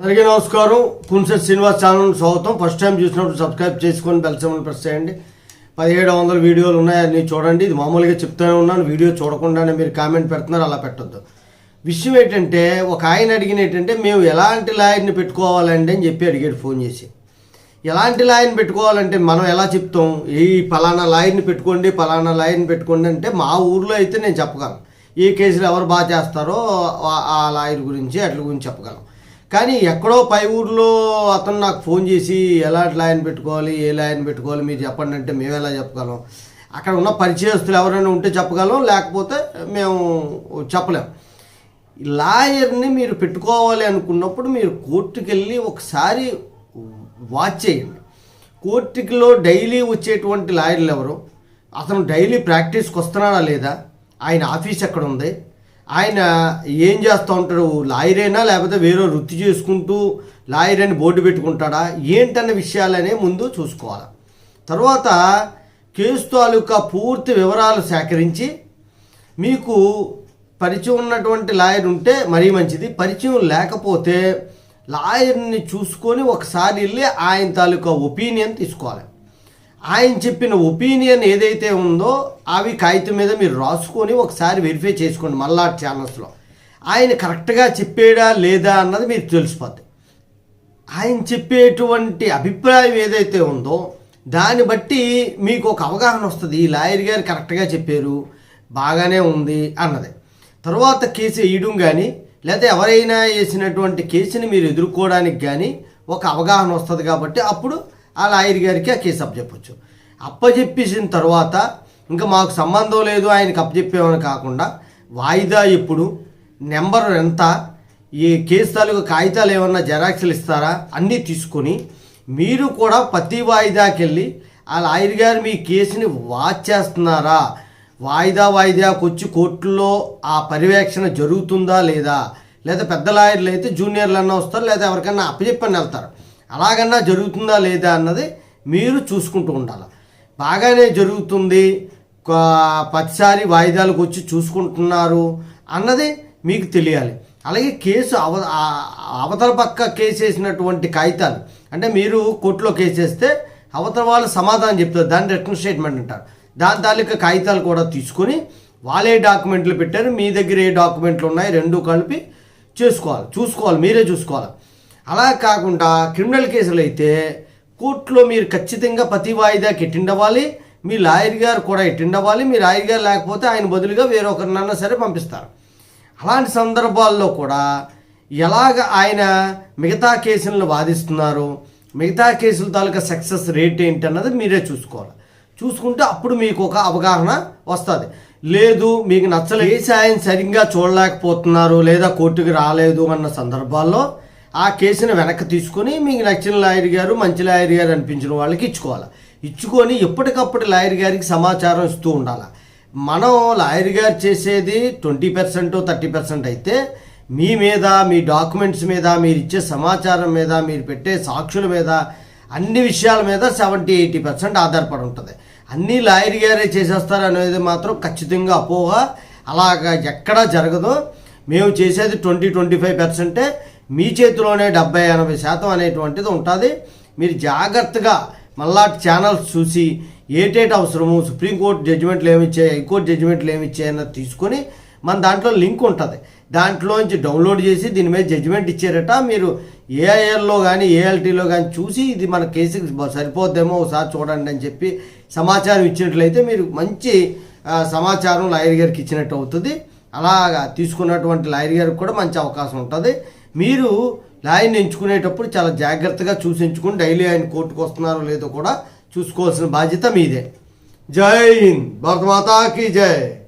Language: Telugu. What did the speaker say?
అందరికీ నమస్కారం. కున్సెట్ శ్రీనివాస్ ఛానల్ స్వాగతం. ఫస్ట్ టైం చూసినప్పుడు సబ్స్క్రైబ్ చేసుకొని బెల్ సింబల్ ప్రెస్ చేయండి. పదిహేడు వందల వీడియోలు ఉన్నాయి అన్నీ చూడండి. ఇది మామూలుగా చెప్తూనే ఉన్నాను. వీడియో చూడకుండానే మీరు కామెంట్ పెడుతున్నారు. అలా పెట్టొద్దు. విషయం ఏంటంటే ఒక ఆయన అడిగిన ఏంటంటే మేము ఎలాంటి లాయర్ని పెట్టుకోవాలండి? అని చెప్పి అడిగాడు ఫోన్ చేసి. ఎలాంటి లాయర్ని పెట్టుకోవాలంటే మనం ఎలా చెప్తాం? ఈ పలానా లాయర్ని పెట్టుకోండి పలానా లాయర్ని పెట్టుకోండి అంటే మా ఊర్లో అయితే నేను చెప్పగలను. ఏ కేసులు ఎవరు బాగా చేస్తారో ఆ- ఆ లాయర్ గురించి అట్ల గురించి చెప్పగలను. కానీ ఎక్కడో పై ఊర్లో అతను నాకు ఫోన్ చేసి ఎలాంటి లాయన్ పెట్టుకోవాలి ఏ లాయన్ పెట్టుకోవాలి మీరు చెప్పండి అంటే మేము ఎలా చెప్పగలం? అక్కడ ఉన్న పరిచయస్తులు ఎవరైనా ఉంటే చెప్పగలం లేకపోతే మేము చెప్పలేం. లాయర్ని మీరు పెట్టుకోవాలి అనుకున్నప్పుడు మీరు కోర్టుకి వెళ్ళి ఒకసారి వాచ్ చేయండి. కోర్టుకిలో డైలీ వచ్చేటువంటి లాయర్లు ఎవరు? అతను డైలీ ప్రాక్టీస్కి వస్తున్నాడా లేదా? ఆయన ఆఫీస్ ఎక్కడ ఉంది? ఆయన ఏం చేస్తూ ఉంటాడు? లాయరేనా? లేకపోతే వేరే వృత్తి చేసుకుంటూ లాయర్ అని బోర్డు పెట్టుకుంటాడా? ఏంటన్న విషయాలనే ముందు చూసుకోవాలి. తర్వాత కేసు తాలూకా పూర్తి వివరాలు సేకరించి మీకు పరిచయం ఉన్నటువంటి లాయర్ ఉంటే మరీ మంచిది. పరిచయం లేకపోతే లాయర్ని చూసుకొని ఒకసారి వెళ్ళి ఆయన తాలూకా ఒపీనియన్ తీసుకోవాలి. ఆయన చెప్పిన ఒపీనియన్ ఏదైతే ఉందో అవి కాగితం మీద మీరు రాసుకొని ఒకసారి వెరిఫై చేసుకోండి మళ్ళా ఛానల్స్లో. ఆయన కరెక్ట్గా చెప్పాడా లేదా అన్నది మీరు తెలిసిపోద్ది ఆయన చెప్పేటువంటి అభిప్రాయం ఏదైతే ఉందో దాన్ని బట్టి మీకు ఒక అవగాహన వస్తుంది. ఈ లాయర్ గారు కరెక్ట్గా చెప్పారు బాగానే ఉంది అన్నది. తర్వాత కేసు వేయడం కానీ లేదా ఎవరైనా వేసినటువంటి కేసుని మీరు ఎదుర్కోవడానికి కానీ ఒక అవగాహన వస్తుంది కాబట్టి అప్పుడు ఆ లాయర్ గారికి ఆ కేసు అప్పచెప్పచ్చు అప్పచెప్పేసిన తర్వాత ఇంకా మాకు సంబంధం లేదు ఆయనకి అప్పచెప్పేమని కాకుండా వాయిదా ఎప్పుడు నెంబర్ ఎంత ఈ కేసు తాలూకు కాగితాలు ఏమన్నా జెరాక్స్లు ఇస్తారా అన్నీ తీసుకొని మీరు కూడా ప్రతి వాయిదాకి వెళ్ళి ఆ లాయర్ గారు మీ కేసుని వాచ్ చేస్తున్నారా? వాయిదా వాయిదాకు వచ్చి కోర్టులో ఆ పర్యవేక్షణ జరుగుతుందా లేదా? లేదా పెద్ద లాయర్లు అయితే జూనియర్లు అన్న వస్తారు లేదా ఎవరికన్నా అప్పచెప్పని వెళ్తారు. అలాగన్నా జరుగుతుందా లేదా అన్నది మీరు చూసుకుంటూ ఉండాలి. బాగానే జరుగుతుంది. పదిసారి ప్రతిసారి వాయిదాలకు వచ్చి చూసుకుంటున్నారు అన్నది మీకు తెలియాలి. అలాగే కేసు అవ అవతల పక్క కేసు వేసినటువంటి కాగితాలు అంటే మీరు కోర్టులో కేసు వేస్తే అవతల వాళ్ళు సమాధానం చెప్తారు. దాన్ని రిటర్న్ స్టేట్మెంట్ అంటారు. దాని తాలూకా కాగితాలు కూడా తీసుకొని వాళ్ళే డాక్యుమెంట్లు పెట్టారు. మీ దగ్గర ఏ డాక్యుమెంట్లు ఉన్నాయి? రెండు కలిపి చేసుకోవాలి. చూసుకోవాలి. మీరే చూసుకోవాలి. అలా కాకుండా క్రిమినల్ కేసులు అయితే కోర్టులో మీరు ఖచ్చితంగా ప్రతి వాయిదాకి ఎట్టిండవ్వాలి మీ లాయర్ గారు కూడా ఎట్టిండవ్వాలి మీ లాయర్ గారు లేకపోతే ఆయన బదులుగా వేరొకరినన్నా సరే పంపిస్తారు. అలాంటి సందర్భాల్లో కూడా ఎలాగ ఆయన మిగతా కేసులను వాదిస్తున్నారు మిగతా కేసుల తాలూకా సక్సెస్ రేట్ ఏంటి అన్నది మీరే చూసుకోవాలి. చూసుకుంటే అప్పుడు మీకు ఒక అవగాహన వస్తుంది. లేదు మీకు నచ్చలేదు కేసు ఆయన సరిగ్గా చూడలేకపోతున్నారు లేదా కోర్టుకి రాలేదు అన్న సందర్భాల్లో ఆ కేసుని వెనక్కి తీసుకొని మీకు నచ్చిన లాయర్ గారు మంచి లాయర్ గారు అనిపించిన వాళ్ళకి ఇచ్చుకోవాలి? ఇచ్చుకొని ఎప్పటికప్పుడు లాయర్ గారికి సమాచారం ఇస్తూ ఉండాలి? మనం లాయర్ గారు చేసేది ట్వంటీ పర్సెంట్ థర్టీ పర్సెంట్ అయితే మీ మీద మీ డాక్యుమెంట్స్ మీద మీరు ఇచ్చే సమాచారం మీద మీరు పెట్టే సాక్షుల మీద అన్ని విషయాల మీద సెవెంటీ ఎయిటీ పర్సెంట్ ఆధారపడి ఉంటుంది. అన్నీ లాయర్ గారే చేసేస్తారు అనేది మాత్రం ఖచ్చితంగా అపోహ. అలాగా ఎక్కడా జరగదు. మేము చేసేది ట్వంటీ ట్వంటీ ఫైవ్ పర్సెంటే మీ చేతిలోనే డెబ్బై ఎనభై శాతం అనేటువంటిది ఉంటుంది. మీరు జాగ్రత్తగా మళ్ళా ఛానల్స్ చూసి ఏటేటి అవసరము సుప్రీంకోర్టు జడ్జిమెంట్లు ఏమి ఇచ్చాయి హైకోర్టు జడ్జిమెంట్లు ఏమి ఇచ్చాయి అన్నది తీసుకొని మన దాంట్లో లింక్ ఉంటుంది. దాంట్లోంచి డౌన్లోడ్ చేసి దీని మీద జడ్జిమెంట్ ఇచ్చారట. మీరు ఏఐఎల్లో కానీ ఏఎల్టీలో కానీ చూసి ఇది మన కేసుకి సరిపోద్దేమో ఒకసారి చూడండి అని చెప్పి సమాచారం ఇచ్చినట్లయితే మీరు మంచి సమాచారం లాయర్ గారికి ఇచ్చినట్టు అవుతుంది. అలాగా తీసుకున్నటువంటి లాయర్ గారికి కూడా మంచి అవకాశం ఉంటుంది. మీరు లాయర్ని ఎంచుకునేటప్పుడు చాలా జాగ్రత్తగా చూసి ఎంచుకుని డైలీ ఆయన కోర్టుకు వస్తున్నారో లేదో కూడా చూసుకోవాల్సిన బాధ్యత మీదే. జై హింద్. భారతమాతాకి జై.